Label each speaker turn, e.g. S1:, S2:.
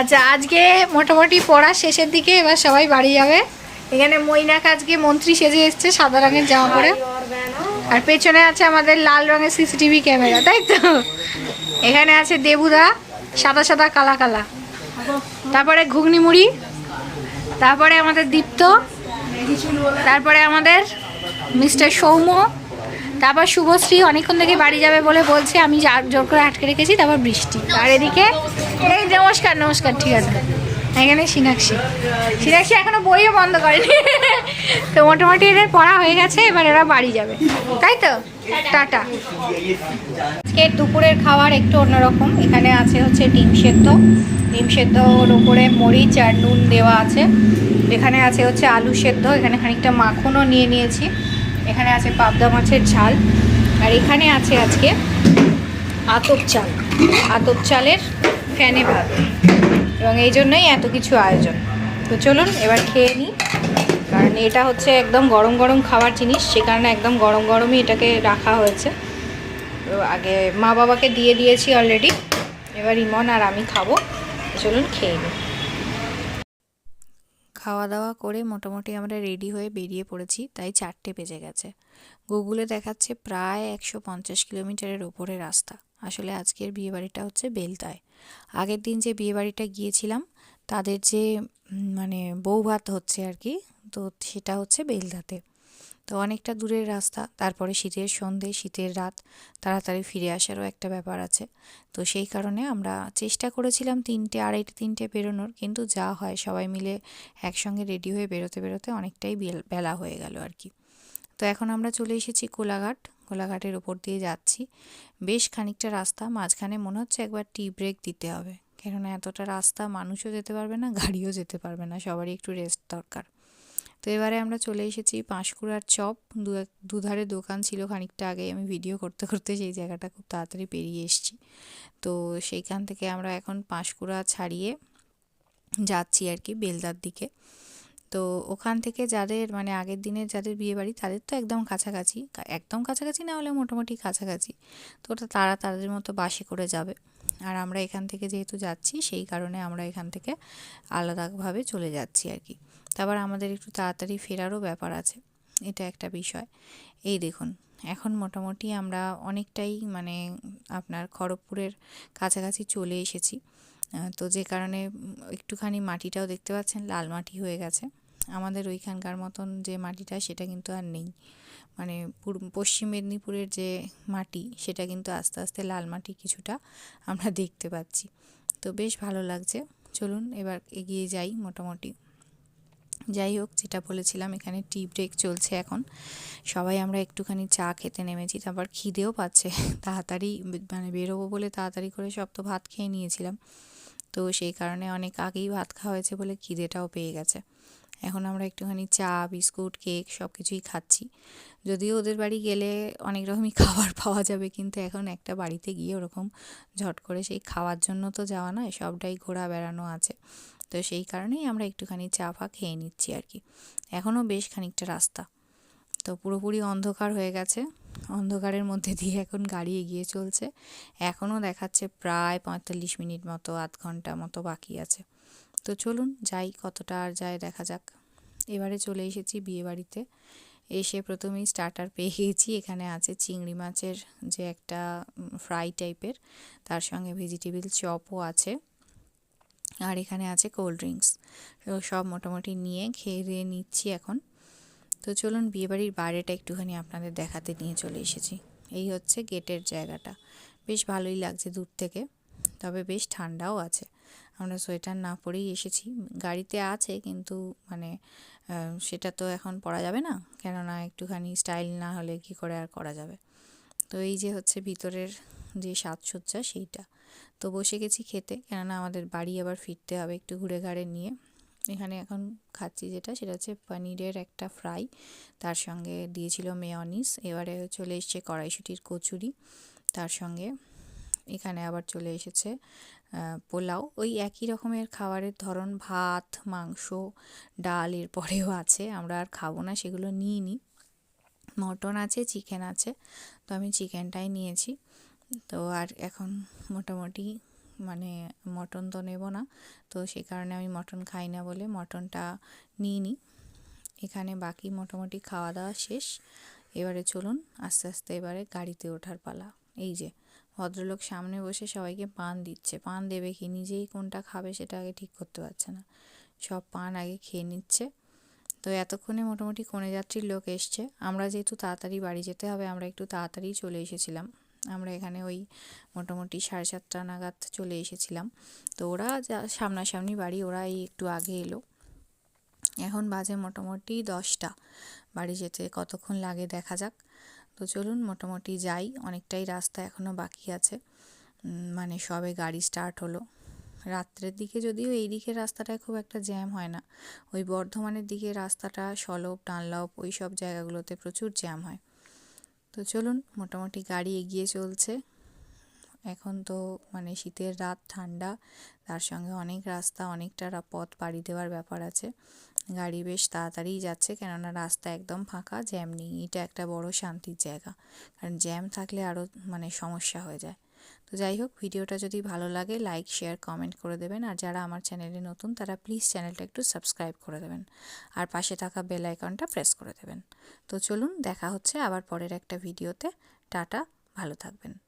S1: আচ্ছা আজকে মোটামুটি পড়া শেষের দিকে এবার সবাই বাড়ি যাবে। এখানে মৈনাক আজকে মন্ত্রী সেজে এসছে সাদা রঙের জামা পরে। আর পেছনে আছে আমাদের লাল রঙের সিসিটিভি ক্যামেরা, তাই তো? এখানে আছে দেবুদা, সাদা সাদা, কালা কালা। তারপরে ঘুগনি মুড়ি তারপরে আমাদের দীপ্ত, তারপরে আমাদের মিস্টার সৌম্য তারপর শুভশ্রী অনেকক্ষণ থেকে বাড়ি যাবে বলে বলছে, আমি জোর করে আটকে রেখেছি, তারপর বৃষ্টি। আর এদিকে, এই নমস্কার নমস্কার, ঠিক আছে। এখানে সিনাক্ষী। সিনাক্ষী এখনও বইও বন্ধ করেনি। তো মোটামুটি এদের পড়া হয়ে গেছে, এবার এরা বাড়ি যাবে। তাই তো? টাটা। আজকে দুপুরের খাবার একটু অন্যরকম। এখানে আছে হচ্ছে ডিম সেদ্ধ। ডিম সেদ্ধর উপরে মরিচ আর নুন দেওয়া আছে। এখানে আছে হচ্ছে আলু সেদ্ধ। এখানে খানিকটা মাখনও নিয়ে নিয়েছি। এখানে আছে পাবদা মাছের ঝাল। আর এখানে আছে আজকে আতপ চাল। আতপ চালের ফ্যানে ভাত। এবং এই জন্যই এত কিছু আয়োজন। তো চলুন এবার খেয়ে নিই। কারণ এটা হচ্ছে একদম গরম গরম খাবার জিনিস। সে কারণে একদম গরম গরমই এটাকে রাখা হয়েছে। তো আগে মা বাবাকে দিয়ে দিয়েছি অলরেডি এবার ইমন আর আমি খাব। চলুন খেয়ে নিই। খাওয়া দাওয়া করে মোটামুটি আমরা রেডি হয়ে বেরিয়ে পড়েছি, তাই চারটে বেজে গেছে। গুগলে দেখাচ্ছে প্রায় একশো পঞ্চাশ কিলোমিটারের ওপরে রাস্তা। আসলে আজকের বিয়েবাড়িটা হচ্ছে বেলতায়। আগের দিন যে বিয়েবাড়িটা গিয়েছিলাম, তাদের যে মানে বউ ভাত হচ্ছে আর কি, তো সেটা হচ্ছে বেলদাতে। তো অনেকটা দূরের রাস্তা, তারপরে শীতের সন্ধে, শীতের রাত, তাড়াতাড়ি ফিরে আসারও একটা ব্যাপার আছে। তো সেই কারণে আমরা চেষ্টা করেছিলাম তিনটে, আড়াইটে, তিনটে বেরোনোর, কিন্তু যা হয় সবাই মিলে একসঙ্গে রেডি হয়ে বেরোতে বেরোতে অনেকটাই বেল- হয়ে গেল আর কি। তো এখন আমরা চলে এসেছি কোলাঘাট। কোলাঘাটের ওপর দিয়ে যাচ্ছি। বেশ খানিকটা রাস্তা, মাঝখানে মনে হচ্ছে একবার টি ব্রেক দিতে হবে। কেননা এতটা রাস্তা মানুষও যেতে পারবে না, গাড়িও যেতে পারবে না, সবারই একটু রেস্ট দরকার। তো এবারে আমরা চলে এসেছি পাঁশকুড়ার চপ। দু দুধারে দোকান ছিল খানিকটা আগে, আমি ভিডিও করতে করতে সেই জায়গাটা খুব তাড়াতাড়ি পেরিয়ে এসেছি। তো সেইখান থেকে আমরা এখন পাঁশকুড়া ছাড়িয়ে যাচ্ছি আর কি বেলদার দিকে। তো ওখান থেকে যাদের মানে আগের দিনের যাদের বিয়ে বাড়ি, তাদের তো একদম কাছাকাছি। একদম কাছাকাছি না হলে মোটামুটি কাছাকাছি। তো ওটা তারা তাদের মতো বাসে করে যাবে। আর আমরা এখান থেকে যেহেতু যাচ্ছি, সেই কারণে আমরা এখান থেকে আলাদাভাবে চলে যাচ্ছি আর কি। তারপর আমাদের একটু তাড়াতাড়ি ফেরারও ব্যাপার আছে, এটা একটা বিষয়। এই দেখুন, এখন মোটামুটি আমরা অনেকটাই মানে আপনার খড়গপুরের কাছাকাছি চলে এসেছি। তো যে কারণে একটুখানি মাটিটাও দেখতে পাচ্ছেন, লাল মাটি হয়ে গেছে। আমাদের ওইখানকার মতন যে মাটিটা সেটা কিন্তু আর নেই। মানে পশ্চিম মেদিনীপুরের যে মাটি সেটা কিন্তু আস্তে আস্তে লাল মাটি কিছুটা আমরা দেখতে পাচ্ছি। তো বেশ ভালো লাগছে। চলুন এবার এগিয়ে যাই মোটামুটি। যাই হোক, যেটা বলেছিলাম, এখানে টি ব্রেক চলছে এখন। সবাই আমরা একটুখানি চা খেতে নেমেছি, তারপর খিদেও পাচ্ছে। তাড়াতাড়ি মানে বেরোবো বলে তাড়াতাড়ি করে সব তো ভাত খেয়ে নিয়েছিলাম। তো সেই কারণে অনেক আগেই ভাত খাওয়া হয়েছে বলে খিদেটাও পেয়ে গেছে। এখন আমরা একটুখানি চা, বিস্কুট, কেক সব কিছুই খাচ্ছি। যদিও ওদের বাড়ি গেলে অনেক রকমই খাবার পাওয়া যাবে, কিন্তু এখন একটা বাড়িতে গিয়ে ওরকম ঝট করে সেই খাওয়ার জন্য তো যাওয়া নয়, সবটাই ঘোরা বেড়ানো আছে। তো সেই কারণেই আমরা একটুখানি চা, ফা খেয়ে নিচ্ছি আর কি। এখনও বেশ খানিকটা রাস্তা। তো পুরোপুরি অন্ধকার হয়ে গেছে। অন্ধকারের মধ্যে দিয়ে এখন গাড়ি এগিয়ে চলছে। এখনও দেখাচ্ছে প্রায় পঁয়তাল্লিশ মিনিট মতো, আধ ঘণ্টা মতো বাকি আছে। তো চলুন যাই কতটা আর যায় দেখা যাক। এবারে চলে এসেছি বিয়েবাড়িতে। এসে প্রথমেই স্টার্টার পেয়ে গিয়েছি এখানে আছে চিংড়ি মাছের যে একটা ফ্রাই টাইপের তার সঙ্গে ভেজিটেবিল চপও আছে। আর এখানে আছে কোল্ড ড্রিঙ্কস সব মোটামুটি নিয়ে খেয়ে দিয়ে নিচ্ছি এখন। তো চলুন বিয়েবাড়ির বাইরেটা একটুখানি আপনাদের দেখাতে নিয়ে চলে এসেছি। এই হচ্ছে গেটের জায়গাটা। বেশ ভালোই লাগছে দূর থেকে। তবে বেশ ঠান্ডাও আছে। আমরা সোয়েটার না পরেই এসেছি। গাড়িতে আছে কিন্তু মানে সেটা তো এখন পরা যাবে না। কেননা একটুখানি স্টাইল না হলে কি করে আর করা যাবে? তো এই যে হচ্ছে ভিতরের যে সাজসজ্জা সেইটা। তো বসে গেছি খেতে, কেননা আমাদের বাড়ি আবার ফিরতে হবে একটু ঘুরে ঘাড়ে নিয়ে। এখানে এখন খাচ্ছি যেটা, সেটা হচ্ছে পনিরের একটা ফ্রাই। তার সঙ্গে দিয়েছিল মেয়নিস, এবারে চলে এসছে কড়াইশুটির কচুরি। তার সঙ্গে এখানে আবার চলে এসেছে পোলাও, ওই একই রকমের খাবারের ধরন, ভাত, মাংস, ডাল এরপরেও আছে, আমরা আর খাব না, সেগুলো নিয়ে নিই। মটন আছে, চিকেন আছে, তো আমি চিকেনটাই নিয়েছি। তো আর এখন মোটামুটি মানে মটন তো নেব না, তো সেই কারণে আমি মটন খাই না বলে মটনটা নিই। এখানে বাকি মোটামুটি খাওয়া দাওয়া শেষ। এবারে চলুন, আস্তে আস্তে এবারে গাড়িতে ওঠার পালা। এই যে ভদ্রলোক সামনে বসে সবাইকে পান দিচ্ছে। পান দেবে কি? নিজেই কোনটা খাবে সেটা আগে ঠিক করতে পারছে না। সব পান আগে খেয়ে নিচ্ছে। তো এতক্ষণে মোটামুটি কনে যাত্রীর লোক এসছে। আমরা যেহেতু তাড়াতাড়ি বাড়ি যেতে হবে, আমরা একটু তাড়াতাড়ি চলে এসেছিলাম। আমরা এখানে ওই মোটামুটি সাড়ে সাতটা নাগাদ চলে এসেছিলাম। তো ওরা যা সামনাসামনি বাড়ি ওরা এই একটু আগে এলো। এখন বাজে মোটামুটি দশটা। বাড়ি যেতে কতক্ষণ লাগে দেখা যাক। তো চলুন মোটামুটি যাই। অনেকটাই রাস্তা এখনও বাকি আছে। মানে সবে গাড়ি স্টার্ট হলো। রাত্রের দিকে যদিও এই দিকের রাস্তাটায় খুব একটা জ্যাম হয় না। ওই বর্ধমানের দিকে রাস্তাটা, সলপ, ডানলপ, ওই সব জায়গাগুলোতে প্রচুর জ্যাম হয়। তো চলুন, মোটামুটি গাড়ি এগিয়ে চলছে। এখন তো মানে শীতের রাত, ঠান্ডা। তার সঙ্গে অনেক রাস্তা, অনেকটা পথ পাড়ি দেওয়ার ব্যাপার আছে। গাড়ি বেশ তাড়াতাড়িই যাচ্ছে কেননা রাস্তা একদম ফাঁকা, জ্যাম নেই। এটা একটা বড় শান্তির জায়গা। কারণ জ্যাম থাকলে আরও মানে সমস্যা হয়ে যায়। তো যাই হোক, ভিডিওটা যদি ভালো লাগে লাইক শেয়ার কমেন্ট করে দেবেন। আর যারা আমার চ্যানেলে নতুন, তারা প্লিজ চ্যানেলটা একটু সাবস্ক্রাইব করে দেবেন। আর পাশে থাকা বেল আইকনটা প্রেস করে দেবেন। তো চলুন, দেখা হচ্ছে আবার পরের একটা ভিডিওতে টাটা, ভালো থাকবেন।